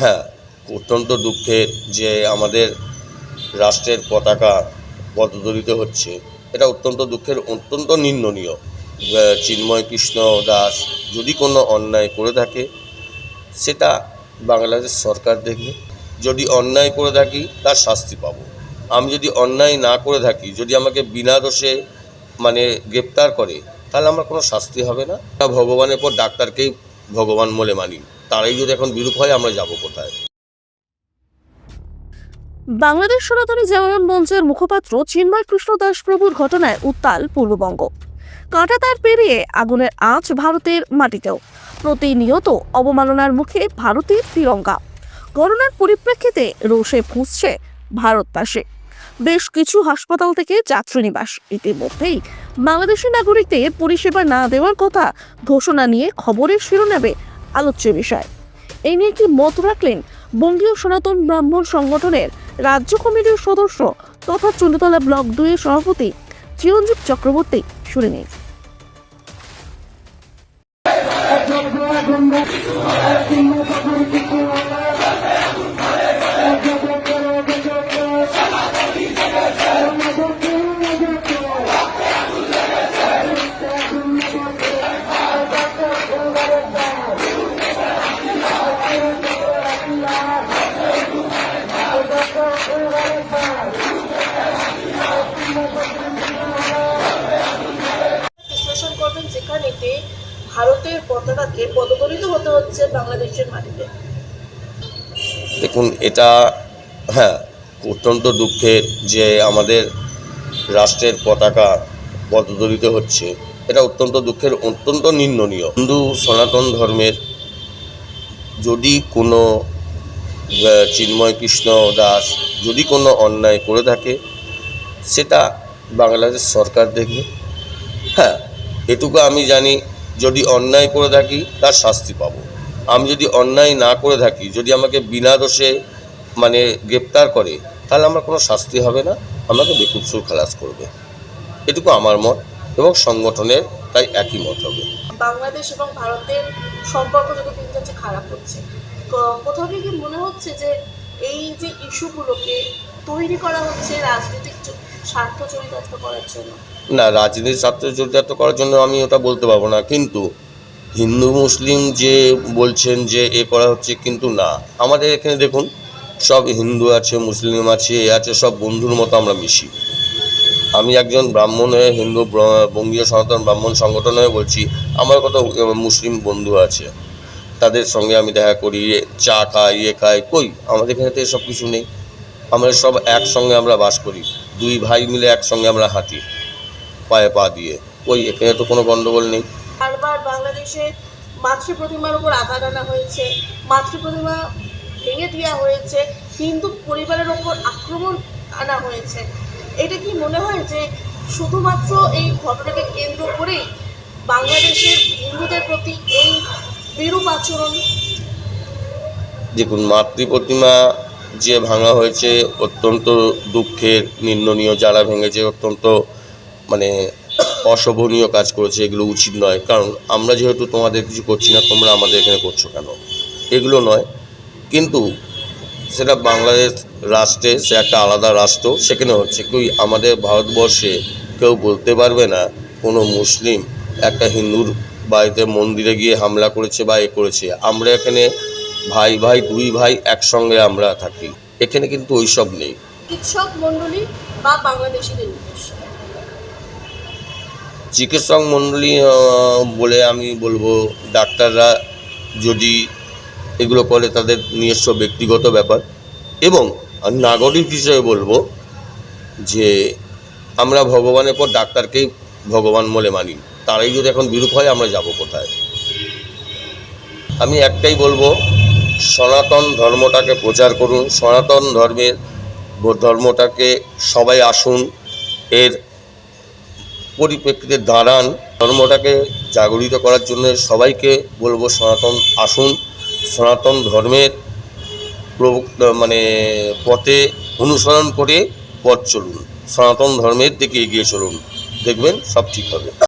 হ্যাঁ অত্যন্ত দুঃখের যে আমাদের রাষ্ট্রের পতাকা পদদলিত হচ্ছে। এটা অত্যন্ত দুঃখের, অত্যন্ত নিন্দনীয়। চিন্ময় কৃষ্ণ দাস যদি কোনো অন্যায় করে থাকে, সেটা বাংলাদেশ সরকার দেখবে। যদি অন্যায় করে থাকি, তার শাস্তি পাবো। আমি যদি অন্যায় না করে থাকি, যদি আমাকে বিনা দোষে মানে গ্রেপ্তার করে, তাহলে আমার কোনো শাস্তি হবে না। ভগবানের পর ডাক্তারকেই ভগবান বলে মানি। তারাই যদি এখন বিরূপ হয়, আমরা যাব কোথায়? বাংলাদেশ সনাতনী জাগরণ মঞ্চের মুখপাত্র চিন্ময় কৃষ্ণ দাস প্রভুর ঘটনায় উত্তাল পূর্ববঙ্গ। কাঁটাতার পেরিয়ে আগুনের আঁচ ভারতের মাটিতেও। প্রতিনিয়ত অবমাননার মুখে ভারতের তিরঙ্গা। ঘটনার পরিপ্রেক্ষিতে রোষে ফুঁসছে ভারতবাসী। বেশ কিছু হাসপাতাল থেকে যাত্রীনিবাস ইতিমধ্যেই বাংলাদেশি নাগরিকদের পরিষেবা না দেওয়ার কথা ঘোষণা নিয়ে খবরের শিরোনামে আলোচ্য বিষয়। এই নিয়ে একটি মত রাখলেন বঙ্গীয় সনাতন ব্রাহ্মণ সংগঠনের রাজ্য কমিটির সদস্য তথা চন্দ্রতলা ব্লক দুইয়ের সভাপতি চিরঞ্জীব চক্রবর্তী শুনে নিন। ভারতের পতাকাকে হতে হচ্ছে বাংলাদেশের মাটিতে। দেখুন, এটা হ্যাঁ অত্যন্ত দুঃখের যে আমাদের রাষ্ট্রের পতাকা পদদলিত হচ্ছে, এটা অত্যন্ত দুঃখের, অত্যন্ত নিন্দনীয়। হিন্দু সনাতন ধর্মের যদি কোনো চিন্ময় কৃষ্ণ দাস যদি কোনো অন্যায় করে থাকে, সেটা বাংলাদেশ সরকার দেখবে। হ্যাঁ এটুকু আমি জানি যদি অন্যায় করে থাকি, তার শাস্তি পাবো। আমি যদি অন্যায় না করে থাকি, যদি আমাকে বিনা দোষে মানে গ্রেপ্তার করে, তাহলে আমার কোনো শাস্তি হবে না। আমাকে বেকুৎসুর খালাস করবে। এটুকু আমার মত এবং সংগঠনের তাই একই মত হবে। বাংলাদেশ এবং ভারতের সম্পর্ক যত দিন যাচ্ছে খারাপ হচ্ছে কোথাও গিয়ে কি মনে হচ্ছে যে এই যে ইস্যুগুলোকে তৈরি করা হচ্ছে রাজনৈতিক স্বার্থ না, রাজনীতির ছাত্র চরিতার্থ করার জন্য আমি ওটা বলতে পারব না, কিন্তু হিন্দু, মুসলিম যে বলছেন যে এ করা হচ্ছে কিন্তু না। আমাদের এখানে দেখুন, সব হিন্দু আছে, মুসলিম আছে, এ আছে, সব বন্ধুর মতো আমরা মিশি। আমি একজন ব্রাহ্মণ হয়ে হিন্দু বঙ্গীয় সনাতন ব্রাহ্মণ সংগঠন হয়ে বলছি, আমার কত মুসলিম বন্ধু আছে, তাদের সঙ্গে আমি দেখা করি, চা খাই ইয়ে খাই, কই? আমাদের এখানে তো এসব কিছু নেই। আমরা সব একসঙ্গে আমরা বাস করি। দুই ভাই মিলে একসঙ্গে আমরা হাঁটি পায়ে পা দিয়ে। ওই এখানে তো কোনো গন্ডগোল নেই। বারবার বাংলাদেশে মাতৃ প্রতিমার উপর আঘাত আনা হয়েছে মাতৃ প্রতিমা ভেঙে দেওয়া হয়েছে হিন্দু পরিবারের ওপর আক্রমণ আনা হয়েছে। এটা কি মনে হয় যে শুধুমাত্র এই ঘটনাকে কেন্দ্র করেই বাংলাদেশের হিন্দুদের প্রতি এই বিরূপ আচরণ? দেখুন মাতৃ প্রতিমা যে ভাঙা হয়েছে অত্যন্ত দুঃখের, নিন্দনীয় যারা ভেঙেছে, অত্যন্ত মানে অশোভনীয় কাজ করেছে, এগুলো উচিত নয়। কারণ আমরা যেহেতু তোমাদের কিছু করছি না, তোমরা আমাদের এখানে করছ কেন? এগুলো নয়। কিন্তু সেটা বাংলাদেশ রাষ্ট্রে, সে একটা আলাদা রাষ্ট্র, সেখানে হচ্ছে কেউ আমাদের ভারতবর্ষে কেউ বলতে পারবে না, কোনো মুসলিম একটা হিন্দুর বাড়িতে মন্দিরে গিয়ে হামলা করেছে বা এ করেছে। আমরা এখানে ভাই ভাই দুই ভাই একসঙ্গে আমরা থাকি। এখানে কিন্তু ওইসব নেই। চিকিৎসক মণ্ডলী বা বাংলাদেশিদের চিকিৎসক মণ্ডলী বলে আমি বলব ডাক্তাররা যদি এগুলো করে তাদের নিজস্ব ব্যক্তিগত ব্যাপার। এবং নাগরিক হিসেবে বলব যে আমরা ভগবানের পর ডাক্তারকেই ভগবান বলে মানি। তারাই যদি এখন বিরূপ হয় আমরা যাব কোথায়? আমি একটাই বলব সনাতন ধর্মটাকে প্রচার করুন, সনাতন ধর্মের ধর্মটাকে সবাই আসুন, এর পরিপ্রেক্ষিতে দাঁড়ান, ধর্মটাকে জাগরিত করার জন্য সবাইকে বলব সনাতন আসুন, সনাতন ধর্মের মানে পথে অনুসরণ করে পথ চলুন, সনাতন ধর্মের দিকে এগিয়ে চলুন, দেখবেন সব ঠিক হবে।